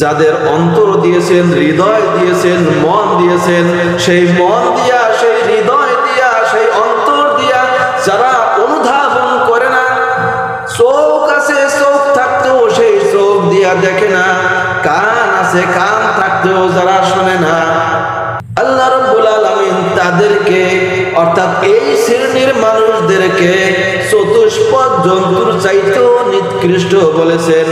যাদের অন্তর দিয়েছেন, হৃদয় দিয়েছেন, মন দিয়েছেন, সেই মন দিয়া, সেই হৃদয় দিয়া, সেই অন্তর দিয়া যারা অনুধাবন করে না, চোখ আছে, চোখ থাকতেও সেই চোখ দিয়া দেখে না, কান আছে, কান থাকতেও যারা শোনে না। আল্লাহ রব্বুল আলামিন তাদেরকে, অর্থাৎ এই শ্রেণির মানুষদেরকে চতুষ্পদ জন্তুর চাইতেও নিকৃষ্ট বলেছেন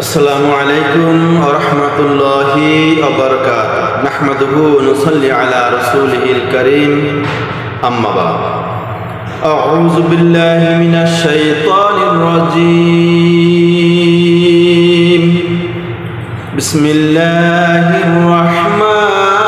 আসসালামু আলাইকুম ওয়া রাহমাতুল্লাহি ওয়া বারাকাতুহু নাহমাদুহু ওয়া নুসাল্লি আলা রাসূলিহিল কারীম আম্মা বা'দ أعوذ بالله من الشيطان الرجيم بسم الله الرحمن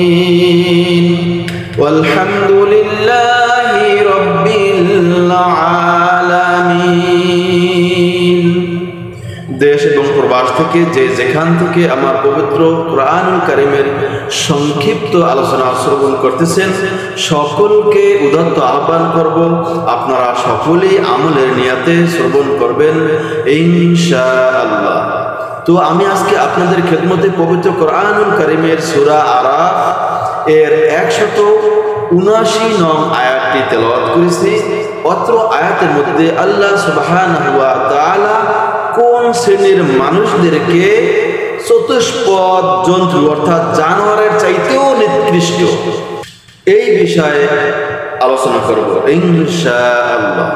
থেকে, যে যেখান থেকে আমার পবিত্র কোরআন কারিমের সংক্ষিপ্ত আলোচনা শ্রবণ করতেছেন, সকলকে উদত্ত আহ্বান করব, আপনারা সকলেই আমলের নিয়াতে শ্রবণ করবেন, ইনশাআল্লাহ। তো আমি আজকে আপনাদের খেদমতে পবিত্র কোরআনুল কারিমের সুরা আরাফ এর একশত উনাশি নং আয়াতটি তেলাওয়াত করেছি। অত্র আয়াতের মধ্যে আল্লাহ কোন শ্রেণির মানুষদেরকে চতুষ্পদ জন্তু অর্থাৎ জানোয়ারের চাইতেও নিকৃষ্ট। এই বিষয়ে আলোচনা করব ইনশাআল্লাহ।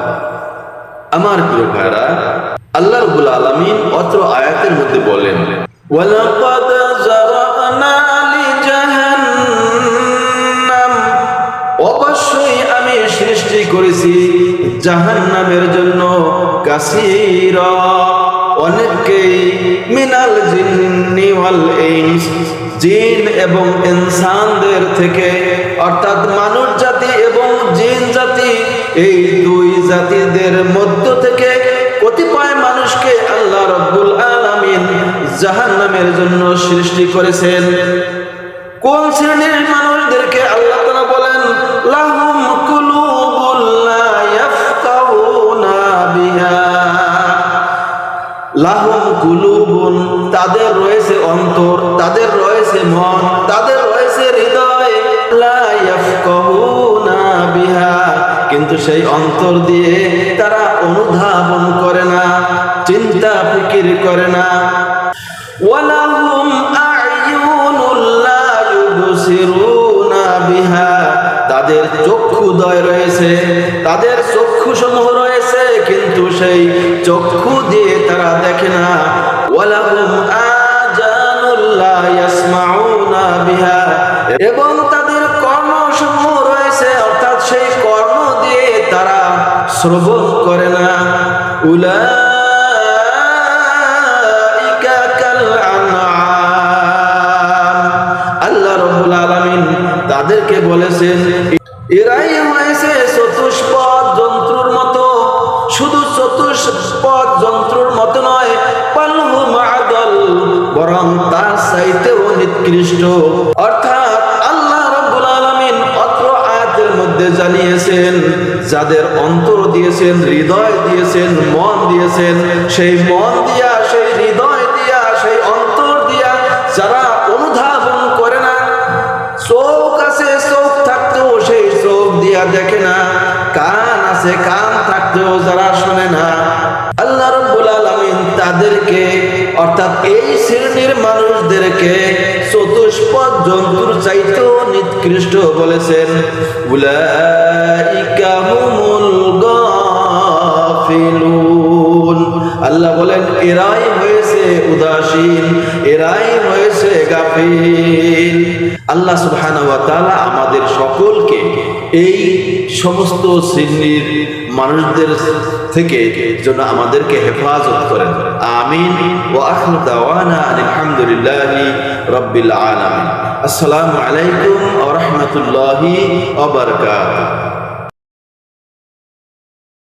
আমার প্রিয় ভাইরা, আল্লাহ রাব্বুল আলামিন অত্র আয়াতের মধ্যে বলেন, ওয়ালাকাদ জারানা লিজাহান্নাম। অবশ্যই আমি সৃষ্টি করেছি জাহান্নামের জন্য কাসীরা অনেককেই মিনাল জিন্নি ওয়াল ইনস, জিন এবং ইনসানদের থেকে, অর্থাৎ মানুষ জাতি এবং জিন জাতি, এই দুই জাতিদের মধ্য থেকে কতিপয় মানুষকে আল্লাহ রব্বুল আলামিন জাহান্নামের জন্য সৃষ্টি করেছেন। কোন শ্রেণির মানুষদেরকে আল্লাহ তাআলা বলেন লাহুম লাহুম তাদের রয়েছে অন্তর, তাদের রয়েছে মন, তাদের রয়েছে হৃদয়। বিহা, কিন্তু সেই অন্তর দিয়ে তারা অনুধাবন করে না, চিন্তা ফিকির করে না। ওয়ালাহুম দেখে না। এবং তাদের কর্ণ সমূহ রয়েছে, অর্থাৎ সেই কর্ণ দিয়ে তারা শ্রবণ করে না। আলামিন তাদেরকে বলেছেন, এরাই হয়েছে চতুষ্পদ জন্তুর মতো। শুধু চতুষ্পদ বরং তার চাইতেও নিকৃষ্ট। অর্থাৎ আল্লাহ রাব্বুল আলামিন অত্র আয়াতের মধ্যে জানিয়েছেন, যাদের অন্তর দিয়েছেন, হৃদয় দিয়েছেন, মন দিয়েছেন, সেই মন দিয়া, সেই হৃদয় দিয়া, সেই অন্তর দিয়া যারা অনুধাবন করে না, চোখ আছে, চোখ থাকতেও সেই চোখ দিয়া দেখে না, কান আছে, কান থাকতেও যারা শোনে না, আল্লাহ রব্বুল আলামিন তাদেরকে অর্থাৎ এই শ্রেণির মানুষদেরকে চতুষ্পদ জন্তুর চাইতে নিকৃষ্ট বলেছেন। আল্লাহ বলেন, এরাই হয়েছে উদাসীন, এরাই হয়েছে গাফিল। আল্লাহ সুবহানাহু ওয়া তাআলা আমাদের সকলকে এই সমস্ত শ্রেণির মানুষদের থেকে যেন আমাদেরকে হেফাজত করেন। আমিন। ওয়া আখিরু দাওয়ানা আলহামদুলিল্লাহি রাব্বিল আলামিন। আসসালামু আলাইকুম ওয়া রাহমাতুল্লাহি ওয়া